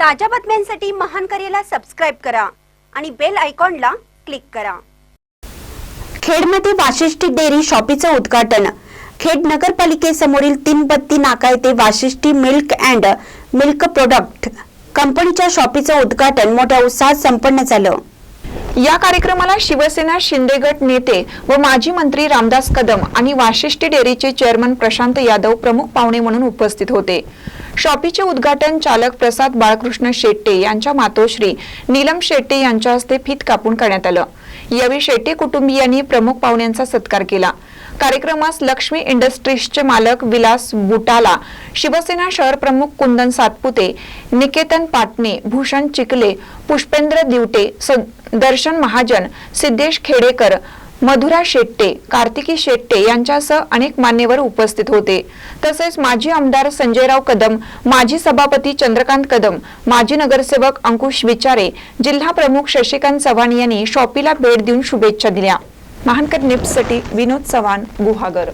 ताज्या बातम्यांसाठी महान करेला सबस्क्राईब करा आणि बेल आयकॉनला क्लिक करा. खेडमध्ये वाशिष्ठी डेअरी शॉपीचं उद्घाटन. खेड नगरपालिकेसमोरील तीन बत्ती नाका येथे Vashishthi milk and milk product कंपनीच्या शॉपीचं उद्घाटन. मोठ्या उत्साहात संपन्न झालं. या कार्यक्रमाला शिवसेना शिंदे गट नेते व माजी मंत्री रामदास कदम आणि वाशिष्ठी डेअरीचे चेअरमन प्रशांत यादव प्रमुख पाहुणे म्हणून उपस्थित होते. शॉपीचे उद्घाटन चालक प्रसाद बाळकृष्ण शेट्टे यांच्या मातोश्री नीलम शेट्टे यांच्या हस्ते फीत कापून करण्यात आलं. यावेळी शेट्टे कुटुंबियांनी प्रमुख पाहुण्यांचा सत्कार केला. कार्यक्रमास लक्ष्मी इंडस्ट्रीजचे मालक विलास बुटाला शिवसेना शहर प्रमुख कुंदन सातपुते निकेतन पाटणे भूषण चिकले पुष्पेंद्र दिवटे स- दर्शन महाजन सिद्धेश खेडेकर मधुरा शेट्टे कार्तिकी शेट्टे यांच्यासह अनेक मान्यवर उपस्थित होते. तसेच माजी आमदार संजयराव कदम माजी सभापती चंद्रकांत कदम माजी नगरसेवक अंकुश विचारे जिल्हा प्रमुख शशिकांत चव्हाण यांनी शॉपीला भेट देऊन शुभेच्छा दिल्या. महानकर निप्ससाठी विनोद चव्हाण गुहागर